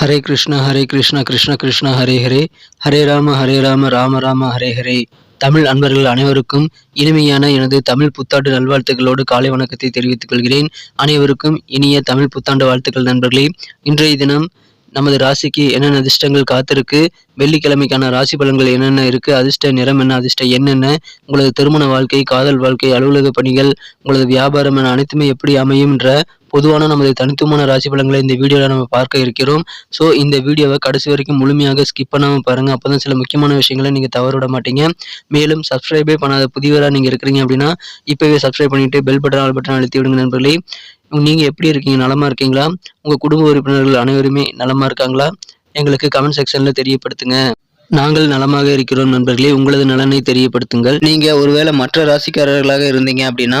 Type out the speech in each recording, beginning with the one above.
ஹரே கிருஷ்ணா ஹரே கிருஷ்ணா கிருஷ்ண கிருஷ்ணா ஹரே ஹரே. ஹரே ராம ஹரே ராம ராம ராம ஹரே ஹரே. தமிழ் அன்பர்கள் அனைவருக்கும் இனிமையான எனது தமிழ் புத்தாண்டு நல்வாழ்த்துக்களோடு காலை வணக்கத்தை தெரிவித்துக் கொள்கிறேன். அனைவருக்கும் இனிய தமிழ் புத்தாண்டு வாழ்த்துக்கள் நண்பர்களே. இன்றைய தினம் நமது ராசிக்கு என்னென்ன அதிர்ஷ்டங்கள் காத்திருக்கு? வெள்ளிக்கிழமைக்கான ராசி பலன்கள் என்னென்ன இருக்குது அதிர்ஷ்ட நிறம் என்ன? அதிர்ஷ்ட என்னென்ன உங்களது திருமண வாழ்க்கை காதல் வாழ்க்கை அலுவலக பணிகள் உங்களது வியாபாரம் என அனைத்துமே எப்படி அமையும் என்ற பொதுவான நமது தனித்துவமான ராசி பலன்களை இந்த வீடியோவில் நம்ம பார்க்க இருக்கிறோம். ஸோ இந்த வீடியோவை கடைசி வரைக்கும் முழுமையாக ஸ்கிப் பண்ணாமல் பாருங்கள் அப்போ தான் சில முக்கியமான விஷயங்களை நீங்கள் தவற விட மாட்டீங்க. மேலும் சப்ஸ்கிரைபே பண்ணாத புதியவராக நீங்கள் இருக்கிறீங்க அப்படின்னா இப்போவே சப்ஸ்கிரைப் பண்ணிவிட்டு பெல் பட்டன் ஆல் பட்டன் அழுத்தி விடுங்க நண்பர்களே. நீங்கள் எப்படி இருக்கீங்க? நலமாக இருக்கீங்களா? உங்கள் குடும்ப உறுப்பினர்கள் அனைவருமே நலமாக இருக்காங்களா? எங்களுக்கு கமெண்ட் செக்ஷனில் தெரியப்படுத்துங்க. நாங்கள் நலமாக இருக்கிறோம் நண்பர்களே. உங்களது நலனை தெரியப்படுத்துங்கள். நீங்கள் ஒருவேளை மற்ற ராசிக்காரர்களாக இருந்தீங்க அப்படின்னா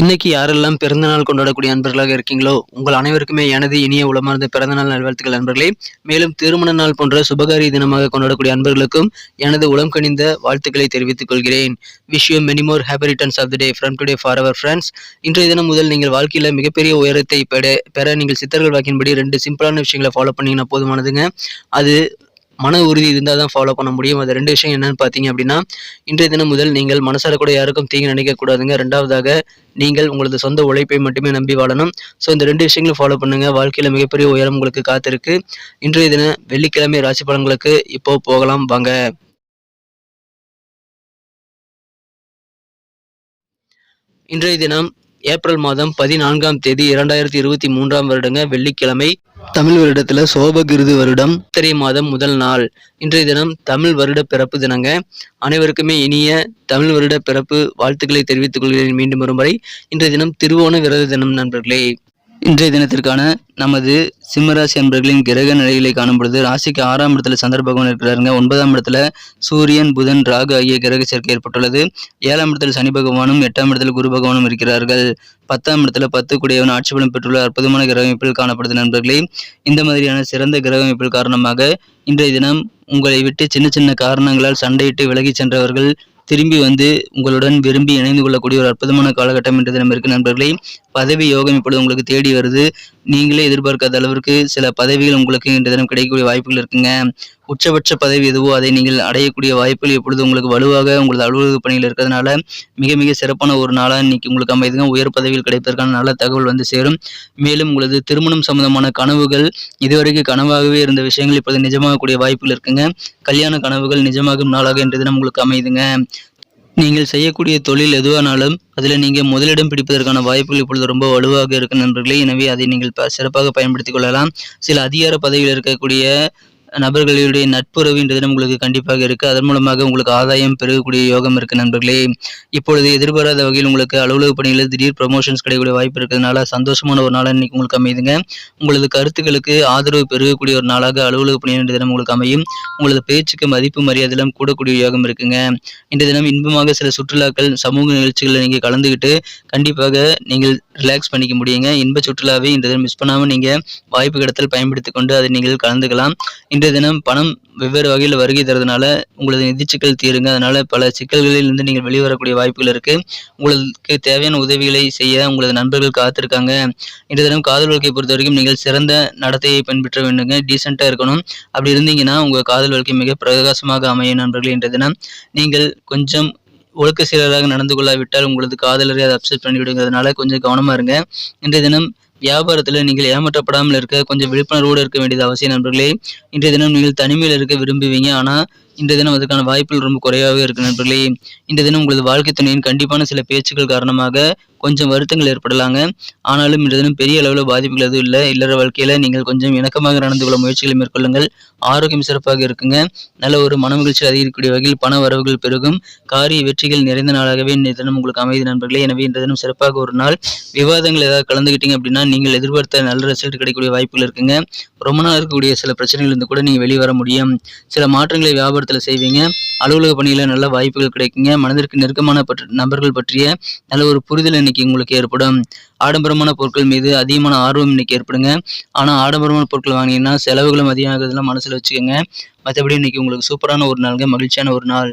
இன்னைக்கு யாரெல்லாம் பிறந்தநாள் கொண்டாடக்கூடிய அன்பர்களாக இருக்கீங்களோ உங்கள் அனைவருக்குமே எனது இனிய உளமார்ந்த பிறந்தநாள் நல்வாழ்த்துக்கள் நண்பர்களே மேலும் திருமண நாள் போன்ற சுபகாரிய தினமாக கொண்டாடக்கூடிய அன்பர்களுக்கும் எனது உளம் கணிந்த வாழ்த்துக்களை தெரிவித்துக் கொள்கிறேன். Wish you many more happy returns of the day from today for our friends இன்றைய தினம் முதல் நீங்கள் வாழ்க்கையில் மிகப்பெரிய உயரத்தை பெற பெற நீங்கள் சித்தர்கள் வாக்கின்படி ரெண்டு சிம்பிளான விஷயங்களை ஃபாலோ பண்ணிங்கன்னா போதுமானதுங்க. அது மன உறுதி இருந்தால் தான் ஃபாலோ பண்ண முடியும். அது ரெண்டு விஷயம் என்னன்னு பார்த்தீங்க அப்படின்னா இன்றைய தினம் முதல் நீங்கள் மனசார கூட யாருக்கும் தீங்கு நினைக்கக்கூடாதுங்க ரெண்டாவதாக நீங்கள் உங்களது சொந்த உழைப்பை மட்டுமே நம்பி வாழணும். ஸோ இந்த ரெண்டு விஷயங்களும் ஃபாலோ பண்ணுங்க. வாழ்க்கையில் மிகப்பெரிய உயரம் உங்களுக்கு காத்திருக்கு. இன்றைய தினம் வெள்ளிக்கிழமை ராசி பலன்களுக்கு இப்போ போகலாம். வாங்க. இன்றைய தினம் ஏப்ரல் மாதம் பதினான்காம் தேதி இரண்டாயிரத்தி இருபத்தி மூன்றாம் வருடங்க வெள்ளிக்கிழமை தமிழ் வருடத்துல சோபகிருது வருடம். திரை மாதம் முதல் நாள். இன்றைய தினம் தமிழ் வருட பிறப்பு தினங்க. அனைவருக்குமே இனிய தமிழ் வருட பிறப்பு வாழ்த்துக்களை தெரிவித்துக் கொள்கிறேன் மீண்டும் வரும் வரை. இன்றைய தினம் திருவோண விரத தினம் நண்பர்களே. இன்றைய தினத்திற்கான நமது சிம்மராசி அன்பர்களின் கிரக நிலைகளை காணும் பொழுது ராசிக்கு ஆறாம் இடத்துல சந்திர பகவான் இருக்கிறாருங்க. ஒன்பதாம் இடத்துல சூரியன் புதன் ராகு ஆகிய கிரக சேர்க்கை ஏற்பட்டுள்ளது. ஏழாம் இடத்துல சனி பகவானும் எட்டாம் இடத்துல குரு பகவானும் இருக்கிறார்கள். பத்தாம் இடத்துல பத்து கூடியவன் ஆட்சி பலம் பெற்றுள்ள அற்புதமான கிரக அமைப்பில் காணப்படுது நண்பர்களே. இந்த மாதிரியான சிறந்த கிரக அமைப்பில் காரணமாக இன்றைய தினம் உங்களை விட்டு சின்ன சின்ன காரணங்களால் சண்டையிட்டு விலகி சென்றவர்கள் திரும்பி வந்து உங்களுடன் விரும்பி இணைந்து கொள்ளக்கூடிய ஒரு அற்புதமான காலகட்டம் என்ற தினம் இருக்கு நண்பர்களே. பதவி யோகம் இப்பொழுது உங்களுக்கு தேடி வருது. நீங்களே எதிர்பார்க்காத அளவிற்கு சில பதவிகள் உங்களுக்கு இன்று தினம் கிடைக்கக்கூடிய வாய்ப்புகள் இருக்குங்க. உச்சபட்ச பதவி எதுவோ அதை நீங்கள் அடையக்கூடிய வாய்ப்புகள் இப்பொழுது உங்களுக்கு வலுவாக உங்களது அலுவலக பணியில் இருக்கிறதுனால மிக மிக சிறப்பான ஒரு நாளாக இன்னைக்கு உங்களுக்கு அமைதுங்க. உயர் பதவியில் கிடைப்பதற்கான நல்ல தகவல் வந்து சேரும். மேலும் உங்களது திருமணம் சம்பந்தமான கனவுகள் இதுவரைக்கும் கனவாகவே இருந்த விஷயங்கள் இப்போது நிஜமாகக்கூடிய வாய்ப்புகள் இருக்குங்க. கல்யாண கனவுகள் நிஜமாகும் நாளாக இன்று தினம் உங்களுக்கு அமைதுங்க. நீங்கள் செய்யக்கூடிய தொழில் எதுவானாலும் அதில் நீங்கள் முதலிடம் பிடிப்பதற்கான வாய்ப்புகள் இப்பொழுது ரொம்ப வலுவாக இருக்கு நண்பர்களே. எனவே அதை நீங்கள் ப- சிறப்பாக பயன்படுத்திக் கொள்ளலாம். சில அதிகார பதவியில் இருக்கக்கூடிய நபர்களுடைய நட்புறவுன்றது தினம் உங்களுக்கு கண்டிப்பாக இருக்கு. அதன் மூலமாக உங்களுக்கு ஆதாயம் பெருகக்கூடிய யோகம் இருக்கு நண்பர்களே. இப்பொழுது எதிர்பாராத வகையில் உங்களுக்கு அலுவலக பணிகளில் திடீர் ப்ரமோஷன்ஸ் கிடைக்கக்கூடிய வாய்ப்பு இருக்கிறதுனால சந்தோஷமான ஒரு நாளாக இன்னைக்கு உங்களுக்கு அமையுதுங்க. உங்களது கருத்துக்களுக்கு ஆதரவு பெருகக்கூடிய ஒரு நாளாக அலுவலக பணியின்ற தினம் உங்களுக்கு அமையும். உங்களது பேச்சுக்கு மதிப்பு மரியாதையெல்லாம் கூடக்கூடிய யோகம் இருக்குங்க. இந்த தினம் இன்பமாக சில சுற்றுலாக்கள் சமூக நிகழ்ச்சிகளில் நீங்கள் கலந்துக்கிட்டு கண்டிப்பாக நீங்கள் ரிலாக்ஸ் பண்ணிக்க முடியுங்க. இன்ப சுற்றுலாவை இந்த தினம் மிஸ் பண்ணாமல் நீங்கள் வாய்ப்பு கிடத்தல் பயன்படுத்தி கொண்டு அதை நீங்கள் கலந்துக்கலாம். இன்றைய தினம் பணம் வெவ்வேறு வகையில் வருகை தரதுனால உங்களது நிதி சிக்கல் தீருங்க. அதனால பல சிக்கல்களில் இருந்து நீங்கள் வெளிவரக்கூடிய வாய்ப்புகள் இருக்கு. உங்களுக்கு தேவையான உதவிகளை செய்ய உங்களது நண்பர்கள் காத்திருக்காங்க. இன்றைய தினம் காதல் வாழ்க்கையை பொறுத்த வரைக்கும் நீங்கள் சிறந்த நடத்தையை பின்பற்ற வேண்டுங்க. டீசெண்டாக இருக்கணும். அப்படி இருந்தீங்கன்னா உங்கள் காதல் வாழ்க்கை மிக பிரகாசமாக அமையும் நண்பர்கள் இன்றைய தினம். நீங்கள் கொஞ்சம் ஒழுக்க சீரராக நடந்து கொள்ளாவிட்டால் உங்களது காதலரை அதை அப்செட் பண்ணிவிடுங்கிறதுனால கொஞ்சம் கவனமாக இருங்க. இன்றைய தினம் வியாபாரத்தில் நீங்கள் ஏமாற்றப்படாமல் இருக்க கொஞ்சம் விழிப்புணர்வோடு இருக்க வேண்டியது அவசியம் நண்பர்களே. இன்றைய தினம் நீங்கள் தனிமையில் இருக்க விரும்புவீங்க. ஆனால் இந்த தினம் அதற்கான வாய்ப்புகள் ரொம்ப குறைவாகவே இருக்கு நண்பர்களே. இந்த தினம் உங்களது வாழ்க்கை துணையின் கண்டிப்பான சில பேச்சுக்கள் காரணமாக கொஞ்சம் வருத்தங்கள் ஏற்படலாங்க. ஆனாலும் இந்த தினம் பெரிய அளவில் பாதிப்புகள் எதுவும் இல்லை. இல்லற வாழ்க்கையில் நீங்கள் கொஞ்சம் இணக்கமாக நடந்து கொள்ள முயற்சிகளை மேற்கொள்ளுங்கள். ஆரோக்கியம் சிறப்பாக இருக்குங்க. நல்ல ஒரு மனமகிழ்ச்சி அதிகரிக்கக்கூடிய வகையில் பண வரவுகள் பெருகும். காரிய வெற்றிகள் நிறைந்த நாளாகவே இந்த தினம் உங்களுக்கு அமைதி நண்பர்களே. எனவே இந்த தினம் சிறப்பாக ஒரு நாள் விவாதங்கள் ஏதாவது கலந்துக்கிட்டீங்க அப்படின்னா நீங்கள் எதிர்பார்த்த நல்ல ரிசல்ட் கிடைக்கக்கூடிய வாய்ப்புகள் இருக்குங்க. ரொம்ப நாள் இருக்கக்கூடிய சில பிரச்சனைகள் இருந்து கூட நீங்கள் வெளியே வர முடியும். சில மாற்றங்களை வியாபாரத்தில் செய்வீங்க. அலுவலக பணியில் நல்ல வாய்ப்புகள் கிடைக்குங்க. மனதிற்கு நெருக்கமான பற்ற நபர்கள் பற்றிய நல்ல ஒரு புரிதல் இன்னைக்கு உங்களுக்கு ஏற்படும். ஆடம்பரமான பொருட்கள் மீது அதிகமான ஆர்வம் இன்னைக்கு ஏற்படுங்க. ஆனால் ஆடம்பரமான பொருட்கள் வாங்கினீங்கன்னா செலவுகளும் அதிகமாகிறதுலாம் மனசில் வச்சுக்கோங்க. மற்றபடி இன்னைக்கு உங்களுக்கு சூப்பரான ஒரு நாளுங்க. மகிழ்ச்சியான ஒரு நாள்.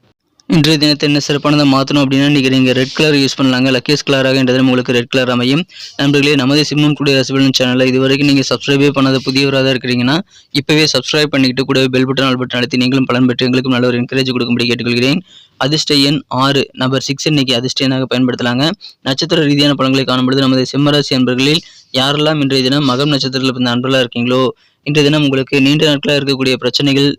இன்றைய தினத்தை என்ன சிறப்பானதை மாற்றணும் அப்படின்னா இன்றைக்கி நீங்கள் ரெட் கலர் யூஸ் பண்ணலாங்க. லக்கேஸ் கலராக என்ற தினம் உங்களுக்கு ரெட் கலர் அமையும். நண்பர்களே நமது சிம்மன் கூட ரசிபலன் சேனலில் இது வரைக்கும் நீங்கள் சப்ஸ்கிரைபே பண்ணாத புதியவராக தான் இருக்கிறீங்கன்னா இப்போவே சப்ஸ்கிரைப் பண்ணிக்கிட்டு கூடவே பெல் பட்டன் ஆல் பட்டன் அழுத்தி நீங்களும் பலன் பெற்று எங்களுக்கும் நல்ல ஒரு என்கரேஜ் கொடுக்கும்படி கேட்டுக்கொள்கிறேன். அதிர்ஷ்ட எண் ஆறு நம்பர் சிக்ஸ் இன்னைக்கு அதிர்ஷ்ட எண்ணாக பயன்படுத்தலாங்க. நட்சத்திர ரீதியான பலன்களை காணும்பொழுது நமது சிம்மராசி அன்பர்களில் யாரெல்லாம் இன்றைய தினம் மகம் நட்சத்திரத்தில் பிறந்த அன்பர்களாக இருக்கீங்களோ இன்றைய தினம் உங்களுக்கு நீண்ட நாட்களாக இருக்கக்கூடிய பிரச்சனைகள்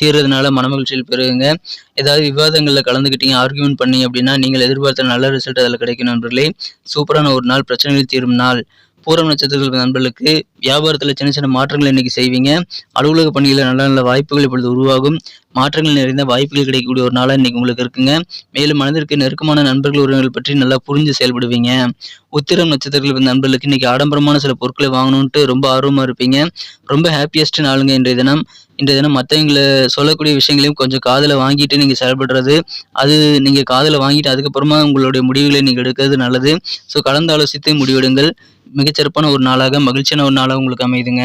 தீர்றதுனால மனமகிழ்ச்சியில் பெறுங்க ஏதாவது விவாதங்களில் கலந்துக்கிட்டீங்க ஆர்கியூமெண்ட் பண்ணி அப்படின்னா நீங்கள் எதிர்பார்த்த நல்ல ரிசல்ட் அதில் கிடைக்கும் நண்பர்களே. சூப்பரான ஒரு நாள் பிரச்சனைகள் தீரும் நாள். பூரம் நட்சத்திரங்கள் நண்பர்களுக்கு வியாபாரத்தில் சின்ன சின்ன மாற்றங்கள் இன்னைக்கு செய்வீங்க. அலுவலக பணியில் நல்ல நல்ல வாய்ப்புகள் இப்பொழுது உருவாகும். மாற்றங்கள் நிறைந்த வாய்ப்புகள் கிடைக்கக்கூடிய ஒரு நாளாக இன்னைக்கு உங்களுக்கு இருக்குங்க. மேலும் மனதிற்கு நெருக்கமான நண்பர்கள் உறவுகள் பற்றி நல்லா புரிஞ்சு செயல்படுவீங்க. உத்திரம் நட்சத்திரங்கள் நண்பர்களுக்கு இன்னைக்கு ஆடம்பரமான சில பொருட்களை வாங்கணும்ட்டு ரொம்ப ஆர்வமாக இருப்பீங்க. ரொம்ப ஹாப்பியஸ்ட் நாளுங்க இன்றைய தினம். இன்றைய தினம் மற்றவங்களை சொல்லக்கூடிய விஷயங்களையும் கொஞ்சம் காதில் வாங்கிட்டு நீங்கள் செயல்படுறது அது நீங்கள் காதில் வாங்கிட்டு அதுக்கப்புறமா உங்களுடைய முடிவுகளை நீங்கள் எடுக்கிறது நல்லது. ஸோ கலந்து ஆலோசித்து முடிவெடுங்கள். மிகச்சிறப்பான ஒரு நாளாக மகிழ்ச்சியான ஒரு நாளாக உங்களுக்கு அமையுதுங்க